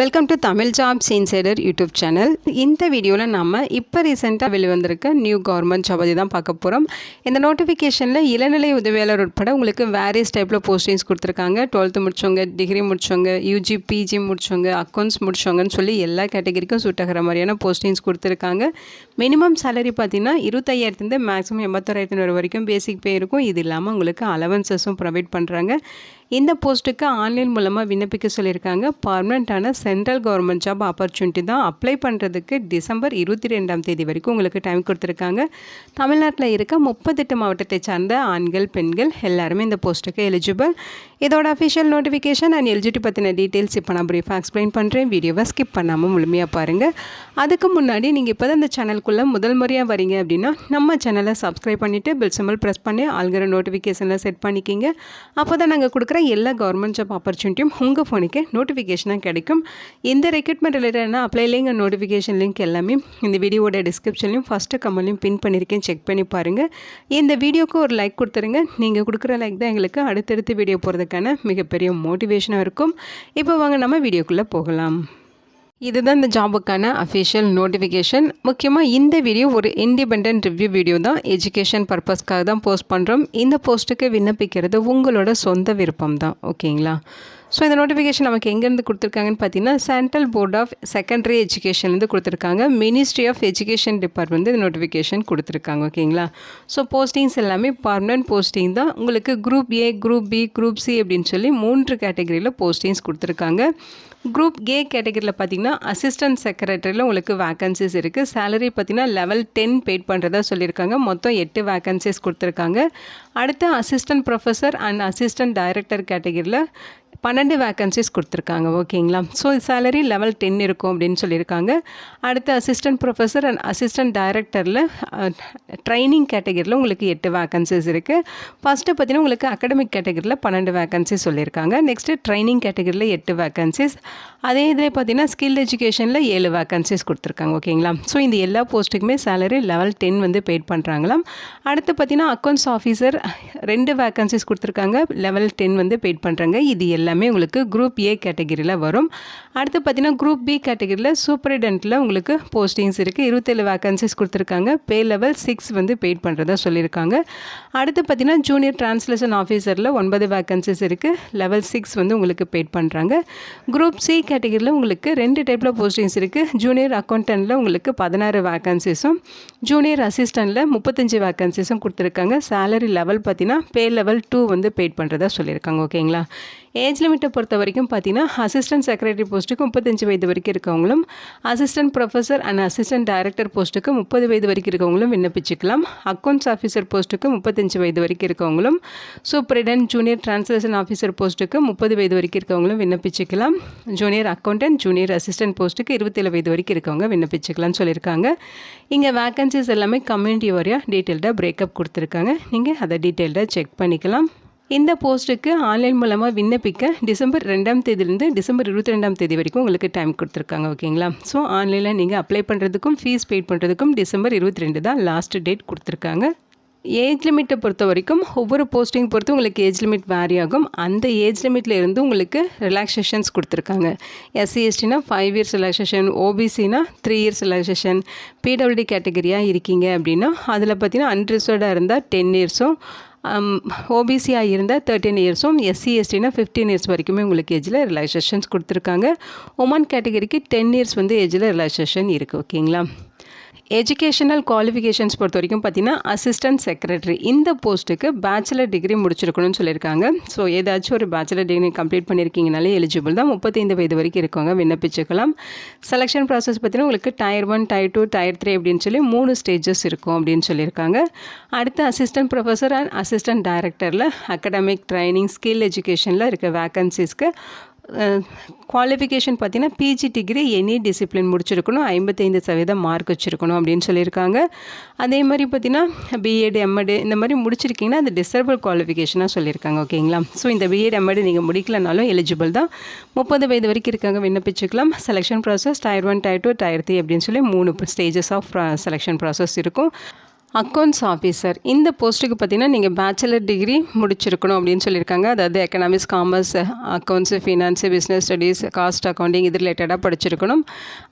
Welcome to Tamil jobs insider YouTube channel இந்த வீடியோவில் நம்ம இப்போ ரீசெண்டாக வெளிவந்திருக்க நியூ கவர்மெண்ட் ஜாப் பற்றி தான் பார்க்க போகிறோம் இந்த நோட்டிஃபிகேஷனில் இளநிலை உதவியாளர் உட்பட உங்களுக்கு வேரியஸ் டைப்பில் போஸ்டிங்ஸ் கொடுத்துருக்காங்க. டுவெல்த்து முடிச்சவங்க டிகிரி முடிச்சவங்க யூஜி பிஜி முடிச்சவங்க அக்கௌண்ட்ஸ் முடிச்சவங்கன்னு சொல்லி எல்லா கேட்டகரிக்கும் சூட் ஆகிற மாதிரியான போஸ்டிங்ஸ் கொடுத்துருக்காங்க. மினிமம் சேலரி பார்த்தீங்கன்னா இருபத்தையாயிரத்துலேருந்து மேக்ஸிமம் எண்பத்தோராயிரத்து வரைக்கும் பேசிக் பே இருக்கும். இது இல்லாமல் உங்களுக்கு அலவன்சஸும் ப்ரொவைட் பண்ணுறாங்க இந்த போஸ்ட்டுக்கு ஆன்லைன் மூலமாக விண்ணப்பிக்க சொல்லியிருக்காங்க. பர்மனெண்ட்டான சென்ட்ரல் கவர்மெண்ட் ஜாப் ஆப்பர்ச்சுனிட்டி தான் அப்ளை பண்ணுறதுக்கு டிசம்பர் இருபத்தி ரெண்டாம் தேதி வரைக்கும் உங்களுக்கு டைம் கொடுத்துருக்காங்க. தமிழ்நாட்டில் இருக்க முப்பத்தெட்டு மாவட்டத்தை சார்ந்த ஆண்கள் பெண்கள் எல்லாருமே இந்த போஸ்ட்டுக்கு எலிஜிபிள் இதோட அஃபிஷியல் நோட்டிஃபிகேஷன் அண்ட் எல்ஜிடி பற்றின டீட்டெயில்ஸ் இப்போ நான் ப்ரீஃபாக எக்ஸ்பிளைன் பண்ணுறேன் வீடியோவை ஸ்கிப் பண்ணாமல் முழுமையாக பாருங்கள் அதுக்கு முன்னாடி நீங்கள் இப்போ தான் இந்த சேனலுக்குள்ளே முதல் முறையாக வரீங்க அப்படின்னா நம்ம சேனலை சப்ஸ்கிரைப் பண்ணிவிட்டு பில் சிம்பிள் ப்ரெஸ் பண்ணி ஆல்கிற நோட்டிஃபிகேஷனில் செட் பண்ணிக்கிங்க. அப்போ தான் நாங்கள் கொடுக்குற எல்லா கவர்மெண்ட் ஜாப் ஆப்பர்ச்சுனிட்டியும் உங்கள் ஃபோனுக்கு நோட்டிஃபிகேஷனாக கிடைக்கும். இந்த ரெக்ரூட்மெண்ட் ரிலேட்டடான அப்ளை லிங்க் நோட்டிஃபிகேஷன் லிங்க் எல்லாமே இந்த வீடியோட டிஸ்கிரிப்ஷன்லையும் ஃபஸ்ட்டு கமெண்ட்லையும் பின் பண்ணியிருக்கேன் செக் பண்ணி பாருங்கள் இந்த வீடியோக்கு ஒரு லைக் கொடுத்துருங்க. நீங்கள் கொடுக்குற லைக் தான் எங்களுக்கு அடுத்தடுத்து வீடியோ போகிறது போகிறதுக்கான மிகப்பெரிய மோட்டிவேஷனாக இருக்கும். இப்போ வாங்க நம்ம வீடியோக்குள்ளே போகலாம். இதுதான் இந்த ஜாபுக்கான அஃபிஷியல் நோட்டிஃபிகேஷன் முக்கியமாக இந்த வீடியோ ஒரு இண்டிபெண்ட் ரிவ்யூ வீடியோ தான். எஜுகேஷன் பர்பஸ்க்காக தான் போஸ்ட் பண்ணுறோம் இந்த போஸ்ட்டுக்கு விண்ணப்பிக்கிறது உங்களோட சொந்த விருப்பம் தான். ஓகேங்களா? ஸோ இந்த நோட்டிஃபிகேஷன் நமக்கு எங்கேருந்து கொடுத்துருக்காங்கன்னு பார்த்தீங்கன்னா சென்ட்ரல் போர்ட் ஆஃப் செகண்டரி எஜுகேஷன்லேருந்து கொடுத்துருக்காங்க. மினிஸ்ட்ரி ஆஃப் எஜுகேஷன் டிபார்ட்மெண்ட் இந்த நோட்டிஃபிகேஷன் கொடுத்துருக்காங்க ஓகேங்களா? ஸோ போஸ்டிங்ஸ் எல்லாமே பர்மனன்ட் போஸ்டிங் தான். உங்களுக்கு group A group B group C அப்படின்னு சொல்லி மூன்று கேட்டகரியில் போஸ்டிங்ஸ் கொடுத்துருக்காங்க. குரூப் ஏ கேட்டகரியில் பார்த்தீங்கன்னா அசிஸ்டன்ட் செக்ரட்டரியில் உங்களுக்கு வேக்கன்சிஸ் இருக்குது சேலரி பார்த்தீங்கன்னா லெவல் டென் பெய்ட் பண்ணுறதா சொல்லியிருக்காங்க. மொத்தம் எட்டு வேக்கன்சிஸ் கொடுத்துருக்காங்க. அடுத்து assistant professor and assistant director கேட்டகரியில் பன்னெண்டு வேக்கன்சிஸ் கொடுத்துருக்காங்க ஓகேங்களா ஸோ சேலரி லெவல் டென் இருக்கும் அப்படின்னு சொல்லியிருக்காங்க. அடுத்து அசிஸ்டன்ட் ப்ரொஃபஸர் அண்ட் அசிஸ்டன்ட் டைரக்டரில் ட்ரைனிங் கேட்டகரியில் உங்களுக்கு எட்டு வேக்கன்சிஸ் இருக்குது ஃபஸ்ட்டு பார்த்தீங்கன்னா உங்களுக்கு அகடமிக் கேட்டகரியில் பன்னெண்டு வேக்கன்சிஸ் சொல்லியிருக்காங்க. நெக்ஸ்ட்டு ட்ரைனிங் கேட்டகரியில் எட்டு வேக்கன்சிஸ் அதே இதில் பார்த்தீங்கன்னா ஸ்கில் எஜுகேஷனில் ஏழு வேக்கன்சிஸ் கொடுத்துருக்காங்க ஓகேங்களா ஸோ இந்த எல்லா போஸ்ட்டுக்குமே சேலரி லெவல் டென் வந்து பெய்ட் பண்ணுறாங்களாம் அடுத்து பார்த்தீங்கன்னா அக்கௌண்ட்ஸ் ஆஃபீஸர் ரெண்டு வேக்கன்சிஸ் கொடுத்துருக்காங்க. லெவல் டென் வந்து பெய்ட் பண்ணுறாங்க இது எல்லாமே உங்களுக்கு குரூப் ஏ கேட்டகிரியில் வரும். அடுத்து பார்த்தீங்கன்னா குரூப் பி கேட்டகிரியில் சூப்பரிடென்ட்டில் உங்களுக்கு போஸ்டிங்ஸ் இருக்குது இருபத்தேழு வேக்கன்சிஸ் கொடுத்துருக்காங்க. பே லெவல் சிக்ஸ் வந்து பெய்ட் பண்ணுறதா சொல்லியிருக்காங்க. அடுத்து பார்த்தீங்கன்னா ஜூனியர் டிரான்ஸ்லேஷன் ஆஃபீஸரில் ஒன்பது வேக்கன்சிஸ் இருக்குது லெவல் சிக்ஸ் வந்து உங்களுக்கு பெய்ட் பண்ணுறாங்க குரூப் சி கேட்டகிரியில் உங்களுக்கு ரெண்டு டைப்பில் போஸ்டிங்ஸ் இருக்குது ஜூனியர் அக்கௌண்டன்ட்டில் உங்களுக்கு பதினாறு வேக்கன்சிஸும் ஜூனியர் அசிஸ்டண்ட்டில் முப்பத்தஞ்சு வேக்கன்சிஸும் கொடுத்துருக்காங்க. சேலரி லெவல் பார்த்தீங்கன்னா பே லெவல் டூ வந்து பெய்ட் பண்ணுறதா சொல்லியிருக்காங்க. ஓகேங்களா ஏஜ் லிமிட்டை பொறுத்த வரைக்கும் பார்த்தீங்கன்னா அசிஸ்டன்ட் செக்ரட்டரி போஸ்ட்டுக்கு முப்பத்தஞ்சு வயது வரைக்கும் இருக்கவங்களும் assistant professor and assistant director போஸ்ட்டுக்கு முப்பது வயது வரைக்கும் இருக்கவங்களும் விண்ணப்பிச்சுக்கலாம். அக்கௌண்ட்ஸ் ஆஃபீஸர் போஸ்ட்டுக்கு முப்பத்தஞ்சு வயது வரைக்கும் இருக்கவங்களும் சூப்பரிடென்ட் ஜூனியர் டிரான்ஸ்லேஷன் ஆஃபீஸர் போஸ்ட்டுக்கு முப்பது வயது வரைக்கும் இருக்கவங்களும் விண்ணப்பிச்சுக்கலாம். ஜூனியர் அக்கௌண்டன்ட் ஜூனியர் அசிஸ்டன்ட் போஸ்ட்டுக்கு இருபத்தேழு வயது வரைக்கும் இருக்கவங்க விண்ணப்பிச்சுக்கலாம்னு சொல்லியிருக்காங்க. இங்கே வேக்கன்சிஸ் எல்லாமே கம்யூனிட்டி வாரியாக டீட்டெயில்டாக பிரேக்கப் கொடுத்துருக்காங்க. நீங்கள் அதை டீட்டெயில்டாக செக் பண்ணிக்கலாம். இந்த போஸ்ட்டுக்கு ஆன்லைன் மூலமாக விண்ணப்பிக்க டிசம்பர் ரெண்டாம் தேதியிலேருந்து டிசம்பர் இருபத்தி ரெண்டாம் தேதி வரைக்கும் உங்களுக்கு டைம் கொடுத்துருக்காங்க ஓகேங்களா ஸோ ஆன்லைனில் நீங்கள் அப்ளை பண்ணுறதுக்கும் ஃபீஸ் பெய்ட் பண்ணுறதுக்கும் டிசம்பர் இருபத்தி ரெண்டு தான் லாஸ்ட் டேட் கொடுத்துருக்காங்க. ஏஜ் லிமிட்டை பொறுத்த வரைக்கும் ஒவ்வொரு போஸ்டிங் பொறுத்து உங்களுக்கு ஏஜ் லிமிட் வேரி ஆகும். அந்த ஏஜ் லிமிட்டில் இருந்து உங்களுக்கு ரிலாக்ஸேஷன்ஸ் கொடுத்துருக்காங்க. எஸ்சி எஸ்டினா ஃபைவ் இயர்ஸ் ரிலாக்ஸேஷன் ஓபிசினா த்ரீ இயர்ஸ் ரிலாக்ஸேஷன் பிடபிள்யூடி கேட்டகரியாக இருக்கீங்க அப்படின்னா அதில் பார்த்தீங்கன்னா அன்ரிசர்வ்டாக இருந்தால் டென் இயர்ஸும் ஓபிசியாக இருந்தால் தேர்ட்டின் இயர்ஸும் எஸ்சி எஸ்டினா ஃபிஃப்டீன் இயர்ஸ் வரைக்குமே உங்களுக்கு ஏஜில் ரிலாக்ஸேஷன்ஸ் கொடுத்துருக்காங்க. உமன் கேட்டகரிக்கு டென் இயர்ஸ் வந்து ஏஜில் ரிலாக்ஸேஷன் இருக்குது ஓகேங்களா எஜுகேஷனல் குவாலிஃபிகேஷன்ஸ் பொறுத்த வரைக்கும் பார்த்தீங்கன்னா அசிஸ்டன்ட் செக்ரட்டரி இந்த போஸ்ட்டுக்கு பேச்சுலர் டிகிரி முடிச்சிருக்கணும்னு சொல்லியிருக்காங்க. ஸோ ஏதாச்சும் ஒரு பேச்சுலர் டிகிரி கம்ப்ளீட் பண்ணியிருக்கீங்கனாலே எலிஜிபிள் தான். முப்பத்தைந்து வயது வரைக்கும் இருக்கவங்க விண்ணப்பிச்சுக்கலாம். செலெக்ஷன் ப்ராசஸ் பார்த்தீங்கன்னா உங்களுக்கு tier one tier two tier three அப்படின்னு சொல்லி மூணு ஸ்டேஜஸ் இருக்கும் அப்படின்னு சொல்லியிருக்காங்க. அடுத்து அசிஸ்டன்ட் ப்ரொஃபஸர் அண்ட் அசிஸ்டன்ட் டைரக்டரில் அகடமிக் ட்ரைனிங் ஸ்கில் எஜுகேஷனில் இருக்க வேக்கன்சிஸ்க்கு குவாலிஃபிகேஷன் பார்த்தீங்கன்னா பிஜி டிகிரி எனி டிசிப்ளின் முடிச்சிருக்கணும் ஐம்பத்தைந்து சதவீதம் மார்க் வச்சுருக்கணும் அப்படின்னு சொல்லியிருக்காங்க. அதே மாதிரி பார்த்தீங்கன்னா பிஎட் எம்எட் இந்த மாதிரி முடிச்சிருக்கீங்கன்னா அது டிசர்பிள் குவாலிஃபிகேஷனாக சொல்லியிருக்காங்க ஓகேங்களா? ஸோ இந்த பிஎட் எம்எட் நீங்கள் முடிக்கலனாலும் எலிஜிபிள் தான். முப்பது வயது வரைக்கும் இருக்காங்க விண்ணப்பிச்சுக்கலாம். Selection process tier one tier two tier three அப்படின்னு சொல்லி மூணு ஸ்டேஜஸ் ஆஃப் செலெக்ஷன் ப்ராசஸ் இருக்கும். அக்கௌண்ட்ஸ் ஆஃபீஸர் இந்த போஸ்ட்டுக்கு பார்த்தீங்கன்னா நீங்கள் பேச்சுலர் டிகிரி முடிச்சிருக்கணும் அப்படின்னு சொல்லியிருக்காங்க. அதாவது economics commerce accounts finance business studies cost accounting இது ரிலேட்டடாக படிச்சிருக்கணும்.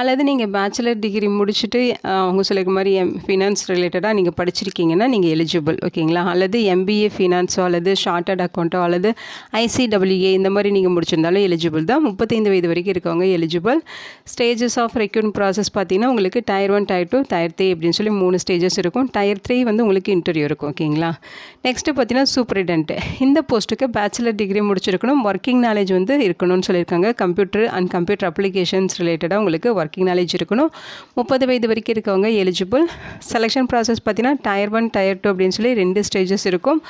அல்லது நீங்கள் பேச்சுலர் டிகிரி முடிச்சுட்டு அவங்க சொல்லியிருக்க மாதிரி எம் ஃபினான்ஸ் ரிலேட்டடாக நீங்கள் படிச்சிருக்கீங்கன்னா நீங்கள் எலிஜிபிள் ஓகேங்களா? அல்லது எம்பிஏ ஃபினான்ஸோ அல்லது ஷார்ட்டட் அக்கௌண்ட்டோ அல்லது ஐசிடபிள்யூஏ இந்த மாதிரி நீங்கள் முடிச்சிருந்தாலும் எலிஜிபிள் தான். முப்பத்தைந்து வயது வரைக்கும் இருக்கவங்க eligible stages of recruitment process பார்த்தீங்கன்னா உங்களுக்கு tier one tier two tier three அப்படின்னு சொல்லி மூணு ஸ்டேஜஸ் இருக்கும். டயர் த்ரீ வந்து உங்களுக்கு இன்டர்வியூ இருக்கும் ஓகேங்களா நெக்ஸ்ட்டு பார்த்தீங்கன்னா சூப்பரிடென்ட் இந்த போஸ்ட்டுக்கு பேச்சுலர் டிகிரி முடிச்சிருக்கணும் ஒர்க்கிங் நாலேஜ் வந்து இருக்கணும்னு சொல்லியிருக்காங்க. கம்ப்யூட்டர் அண்ட் கம்ப்யூட்டர் அப்ளிகேஷன்ஸ் ரிலேட்டடாக உங்களுக்கு ஒர்க்கிங் நாலேஜ் இருக்கணும். முப்பது வயது வரைக்கும் இருக்கவங்க எலிஜிபிள் செலெக்ஷன் ப்ராசஸ் பார்த்தீங்கன்னா டயர் ஒன் டயர் டூ அப்படின்னு சொல்லி ரெண்டு ஸ்டேஜஸ் இருக்கும்.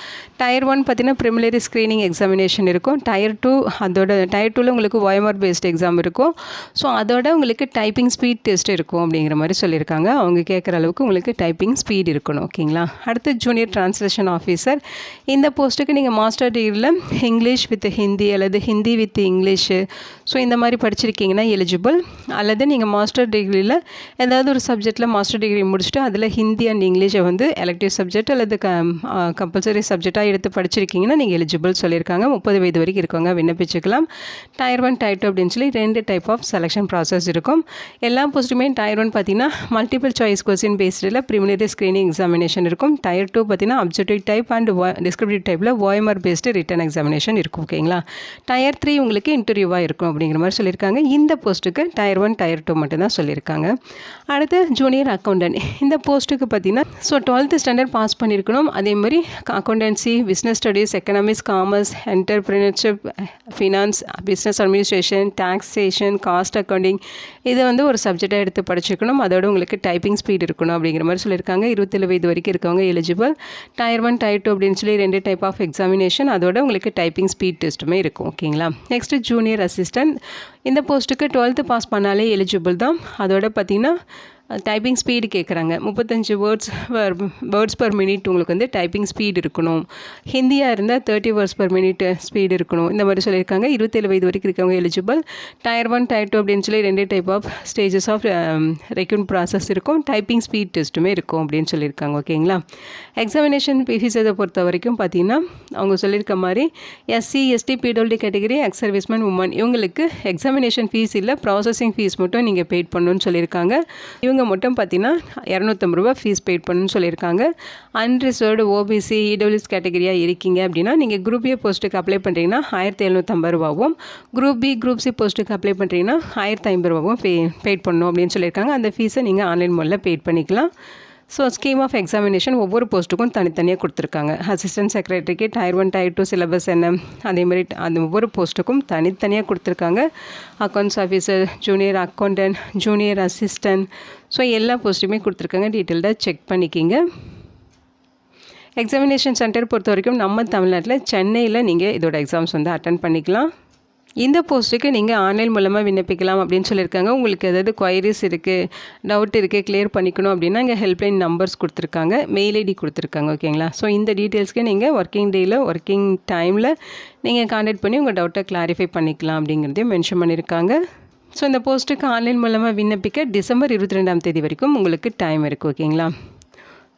டயர் ஒன் பார்த்தீங்கன்னா ப்ரிமிலரி ஸ்க்ரீனிங் எக்ஸாமினேஷன் இருக்கும். டயர் டூ அதோட டயர் டூவில் உங்களுக்கு ஒயமர் பேஸ்ட் எக்ஸாம் இருக்கும். ஸோ அதோட உங்களுக்கு டைப்பிங் ஸ்பீட் டெஸ்ட் இருக்கும் அப்படிங்கிற மாதிரி சொல்லியிருக்காங்க. அவங்க கேட்குற அளவுக்கு உங்களுக்கு டைப்பிங் ஸ்பீட் இருக்கணும் ஓகேங்களா? அடுத்து ஜூனியர் டிரான்ஸ்லேஷன் ஆஃபீஸர் இந்த போஸ்ட்டுக்கு நீங்கள் மாஸ்டர் டிகிரியில் இங்கிலீஷ் வித் ஹிந்தி அல்லது ஹிந்தி வித் இங்கிலீஷு ஸோ இந்த மாதிரி படிச்சிருக்கீங்கன்னா எலிஜிபிள் அல்லது நீங்கள் மாஸ்டர் டிகிரியில் ஏதாவது ஒரு சப்ஜெக்ட்டில் மாஸ்டர் டிகிரி முடிச்சுட்டு அதில் ஹிந்தி அண்ட் இங்கிலீஷை வந்து எலக்டிவ் சப்ஜெக்ட் அல்லது க கம்பல்சரி சப்ஜெக்டாக எடுத்து படிச்சிருக்கீங்கன்னா நீங்கள் எலிஜிபிள் சொல்லியிருக்காங்க. முப்பது வயது வரைக்கும் இருக்கவங்க விண்ணப்பிச்சுக்கலாம். டயர் ஒன் டயர் டூ அப்படின்னு சொல்லி ரெண்டு டைப் ஆஃப் செலெக்ஷன் ப்ராசஸ் இருக்கும். எல்லா போஸ்ட்டுமே டயர் ஒன் பார்த்தீங்கன்னா மல்டிபிள் சாய்ஸ் கொஸ்டின் பேஸ்டில் ப்ரிமினரி ஸ்க்ரீனிங் எக்ஸாமினேஷன் இருக்கும். டயர் டூ பார்த்தீங்கன்னா அப்ஜெக்டிவ் டைப் அண்ட் டிஸ்கிரிப்டிவ் டைப்பில் ஓஎம்ஆர் பேஸ்டு ரிட்டன் எக்ஸாமினேஷன் இருக்கும் ஓகேங்களா டயர் த்ரீ உங்களுக்கு இன்டர்வியூவாக இருக்கும் அப்படிங்கிற மாதிரி சொல்லியிருக்காங்க. இந்த போஸ்ட்டுக்கு டயர் ஒன் டயர் டூ மட்டும்தான் சொல்லியிருக்காங்க. அடுத்து ஜூனியர் அக்கௌண்டன்ட் இந்த போஸ்ட்டுக்கு பார்த்தீங்கன்னா ஸோ டுவெல்த்து ஸ்டாண்டர்ட் பாஸ் பண்ணியிருக்கணும். அதேமாதிரி accountancy business studies economics commerce entrepreneurship finance business administration taxation cost accounting இதை வந்து ஒரு சப்ஜெக்டாக எடுத்து படிச்சிருக்கணும் அதோட உங்களுக்கு டைப்பிங் ஸ்பீட் இருக்கணும் அப்படிங்கிற மாதிரி சொல்லியிருக்காங்க. இருபத்தி இருபத்தேழு வயது வரைக்கும் இருக்கவங்க eligible tier one tier two அப்படின்னு சொல்லி ரெண்டு டைப் ஆஃப் எக்ஸாமினேஷன் அதோட உங்களுக்கு டைப்பிங் ஸ்பீட் டெஸ்ட்டுமே இருக்கும். ஓகேங்களா நெக்ஸ்ட்டு ஜூனியர் அசிஸ்டன்ட் இந்த போஸ்ட்டுக்கு டுவெல்த்து பாஸ் பண்ணாலே எலிஜிபிள் தான். அதோட பார்த்திங்கன்னா டைப்பிங் ஸ்பீடு கேட்குறாங்க முப்பத்தஞ்சு வேர்ட்ஸ் வேர்ட்ஸ் பர் மினிட் உங்களுக்கு வந்து டைப்பிங் ஸ்பீடு இருக்கணும். ஹிந்தியாக இருந்தால் thirty words per minute speed இருக்கணும். இந்த மாதிரி சொல்லியிருக்காங்க. இருபத்தேழு வயது வரைக்கும் இருக்கவங்க eligible tier one tier two அப்படின்னு சொல்லி ரெண்டே type of stages of recruitment process இருக்கும். டைப்பிங் ஸ்பீட் டெஸ்ட்டுமே இருக்கும் அப்படின்னு சொல்லியிருக்காங்க. ஓகேங்களா எக்ஸாமினேஷன் ஃபீஸ் பொறுத்த வரைக்கும் பார்த்தீங்கன்னா அவங்க சொல்லியிருக்க மாதிரி SC ST PWD category ex serviceman woman இவங்களுக்கு எக்ஸாமினேஷன் ஃபீஸ் இல்லை ப்ராசஸிங் ஃபீஸ் மட்டும் நீங்கள் பெய்ட் பண்ணணும்னு சொல்லியிருக்காங்க. இவங்க மட்டும் பார்த்தீங்கன்னா இரநூத்தம்பது ரூபா ஃபீஸ் பெய்ட் பண்ணுன்னு சொல்லியிருக்காங்க. அன்ரிசர்வ்டு ஓபிசி இடபிள்யூஸ் கேட்டகரியாக இருக்கீங்க அப்படின்னா நீங்கள் குரூப் ஏ போஸ்ட்டுக்கு அப்ளை பண்ணுறீங்கன்னா ஆயிரத்தி எழுநூற்றம்பது ரூபாவும் குரூப் பி குரூப் சி போஸ்ட்டுக்கு அப்ளை பண்ணுறீங்கன்னா ஆயிரத்தி ஐம்பது ரூபாவும் பே பெய்ட் பண்ணணும் அப்படின்னு சொல்லியிருக்காங்க. அந்த ஃபீஸை நீங்கள் ஆன்லைன் மூலில் பெய்ட் பண்ணிக்கலாம். ஸோ ஸ்கீம் ஆஃப் எக்ஸாமினேஷன் ஒவ்வொரு போஸ்ட்டுக்கும் தனித்தனியாக கொடுத்துருக்காங்க. Assistant செக்ரட்டரிக்கு tier one tier two syllabus என்ன? அதேமாதிரி அந்த ஒவ்வொரு போஸ்ட்டுக்கும் தனித்தனியாக கொடுத்துருக்காங்க. Accounts officer junior accountant junior assistant so எல்லா போஸ்ட்டுமே கொடுத்துருக்காங்க. டீட்டெயில்டாக செக் பண்ணிக்கிங்க. எக்ஸாமினேஷன் சென்டர் பொறுத்த வரைக்கும் நம்ம தமிழ்நாட்டில் சென்னையில் நீங்கள் இதோட எக்ஸாம்ஸ் வந்து அட்டன் பண்ணிக்கலாம். இந்த போஸ்ட்டுக்கு நீங்கள் ஆன்லைன் மூலமாக விண்ணப்பிக்கலாம் அப்படின்னு சொல்லியிருக்காங்க. உங்களுக்கு ஏதாவது கொயரிஸ் இருக்குது டவுட் இருக்குது கிளியர் பண்ணிக்கணும் அப்படின்னா இங்கே ஹெல்ப்லைன் நம்பர்ஸ் கொடுத்துருக்காங்க. மெயில் ஐடி கொடுத்துருக்காங்க ஓகேங்களா ஸோ இந்த டீட்டெயில்ஸ்க்கு நீங்கள் ஒர்க்கிங் டேயில் ஒர்க்கிங் டைமில் நீங்கள் காண்டாக்ட் பண்ணி உங்கள் டவுட்டை கிளாரிஃபை பண்ணிக்கலாம் அப்படிங்கிறதையும் மென்ஷன் பண்ணியிருக்காங்க. ஸோ இந்த போஸ்ட்டுக்கு ஆன்லைன் மூலமாக விண்ணப்பிக்க டிசம்பர் இருபத்தி ரெண்டாம் தேதி வரைக்கும் உங்களுக்கு டைம் இருக்குது ஓகேங்களா